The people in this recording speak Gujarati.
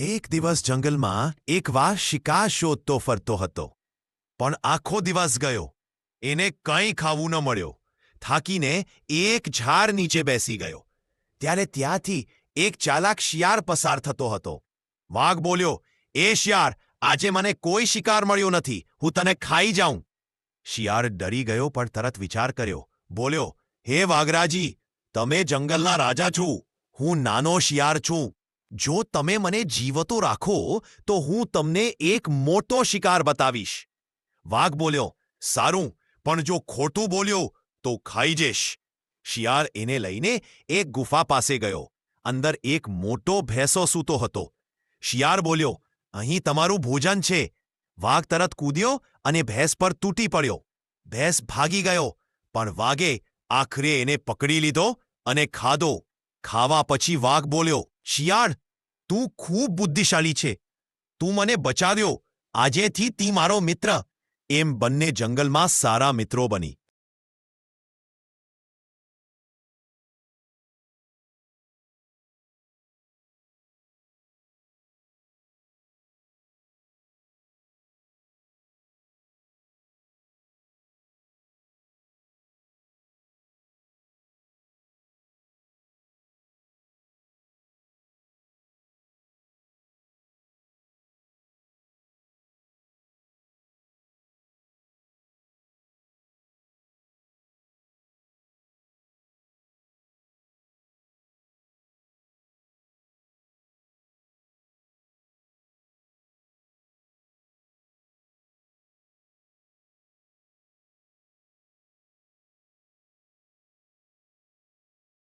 એક દિવસ જંગલમાં એક વાર શિકાર શોધતો ફરતો હતો. પણ આખો દિવસ ગયો. એને કંઈ ખાવું ન મળ્યો. થાકીને એક ઝાડ નીચે બેસી ગયો. ત્યારે ત્યાંથી એક ચાલાક શિયાર પસાર થતો હતો. વાઘ બોલ્યો, એ શિયાર આજે મને કોઈ શિકાર મળ્યો નથી. હું તને ખાઈ જાઉં. શિયાર ડરી ગયો પણ તરત વિચાર કર્યો. બોલ્યો, હે વાઘરાજી, તમે જંગલના રાજા છો. હું નાનો શિયાર છું. જો તમે મને જીવતો રાખો, તો હું તમને એક મોટો શિકાર બતાવીશ. વાઘ બોલ્યો, સારું, પણ જો ખોટું બોલ્યો, તો ખાઈ જઈશ. શિયાળ એને લઈને એક ગુફા પાસે ગયો. અંદર એક મોટો ભેંસો સૂતો હતો. શિયાળ બોલ્યો, અહીં તમારું ભોજન છે. વાઘ તરત કૂદ્યો અને ભેંસ પર તૂટી પડ્યો. ભેંસ ભાગી ગયો, પણ વાઘે આખરે એને પકડી લીધો અને ખાધો. ખાવા પછી વાઘ બોલ્યો, શિયાળ તું ખૂબ બુદ્ધિશાળી છે. તું મને બચાવ્યો આજેથી તી મારો મિત્ર. એમ બંને જંગલમાં સારા મિત્રો બની.